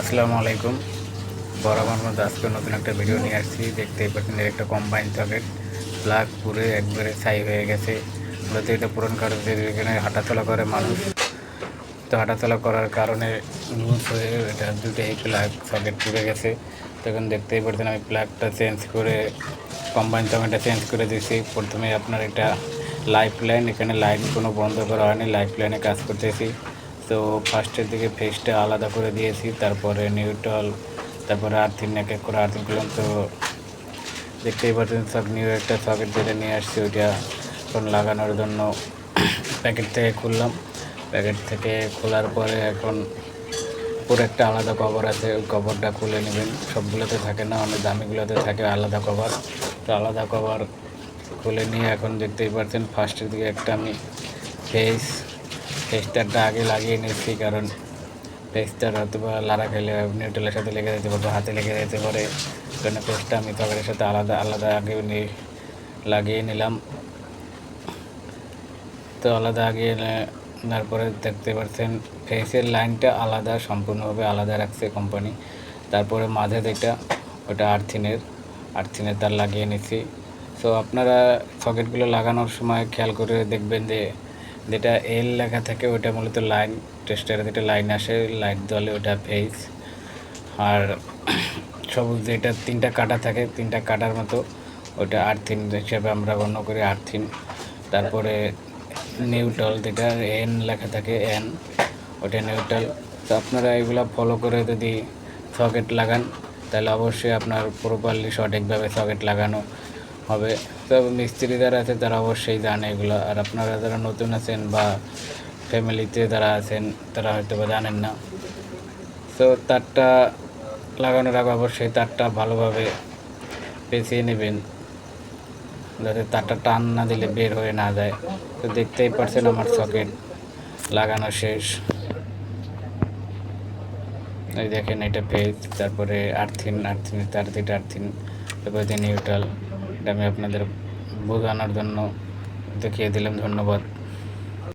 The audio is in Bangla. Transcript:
আসসালামু আলাইকুম। বরাবর মধ্যে আজকে নতুন একটা ভিডিও নিয়ে আসছি। দেখতেই পাচ্ছেন একটা কম্বাইন সকেট প্লাগ পুরে একবারে ছাই হয়ে গেছে। মূলত এটা পূরণ করে যে এখানে হাঁটাচলা করে মানুষ। তো হাঁটাচলা করার কারণে লুজ হয়ে এটা দুটোই প্লাগ সকেট পুড়ে গেছে। তখন দেখতেই পাচ্ছেন আমি প্লাগটা চেঞ্জ করে কম্বাইন সকেটটা চেঞ্জ করে দিয়েছি। প্রথমে আপনার এটা লাইফ লাইন এখানে লাইন কোনো বন্ধ করা হয়নি। লাইফ লাইনে কাজ করতেছি। তো ফার্স্টের দিকে ফেসটা আলাদা করে দিয়েছি, তারপরে নিউট্রাল, তারপরে আর্থিং এক এক করে আর্থিং করলাম। তো দেখতেই পাচ্ছেন, সব নিউ একটা সকেট যেটা নিয়ে আসছি, ওইটা এখন লাগানোর জন্য প্যাকেট থেকে খুললাম। প্যাকেট থেকে খোলার পরে এখন পুরো একটা আলাদা কভার আছে, ওই কভারটা খুলে নেবেন। সবগুলোতে থাকে না, অনেক দামিগুলোতে থাকে, আলাদা কভার। তো আলাদা কভার খুলে নিয়ে এখন দেখতেই পাচ্ছেন, ফার্স্টের দিকে একটা আমি ফেস ফেসটারটা আগে লাগিয়ে নিচ্ছি, কারণ ফেসটার হয়তো বা লাড়া খেলে নিউট্রেলের সাথে লেগে যেতে পারে, হাতে লেগে যেতে পারে। কারণ ফেসটা আমি তরকারির সাথে আলাদা আলাদা আগে লাগিয়ে নিলাম। তো আলাদা আগে তারপরে দেখতে পাচ্ছেন ফেসের লাইনটা আলাদা, সম্পূর্ণভাবে আলাদা রাখছে কোম্পানি তারপরে মাঝে যেটা, ওটা আর্থিনের আর্থিনের তার লাগিয়ে নিচ্ছি। সো আপনারা সকেটগুলো লাগানোর সময় খেয়াল করে দেখবেন যে যেটা এল লেখা থাকে ওটা মূলত লাইন টেস্টারে যেটা লাইন আসে লাইন দলে ওটা ফেস আর সবুজ যেটা তিনটা কাটা থাকে, তিনটা কাটার মতো ওটা আর্থিন হিসাবে আমরা গণ্য করি আর্থিন তারপরে নিউট্রাল যেটা এন লেখা থাকে এন ওটা নিউট্রাল তো আপনারা এগুলো ফলো করে যদি সকেট লাগান, তাহলে অবশ্যই আপনার প্রপারলি সঠিকভাবে সকেট লাগানো হবে। তবে মিস্ত্রি যারা আছে তারা অবশ্যই জানে এগুলো। আর আপনারা যারা নতুন আছেন বা ফ্যামিলিতে যারা আছেন, তারা হয়তো বা জানেন না। তো তারটা লাগানোর আগে অবশ্যই তারটা ভালোভাবে পেঁচিয়ে নেবেন। যাতে তারটা টান না দিলে বের হয়ে না যায়। তো দেখতেই পারছেন আমার সকেট লাগানো শেষ। এই দেখেন, এটা পেজ তারপরে আর্থিন আর্থিন, তার যেটা আর্থিন, তারপরে নিউট্রাল এটা আমি আপনাদের বোঝানোর জন্য দেখিয়ে দিলাম ধন্যবাদ।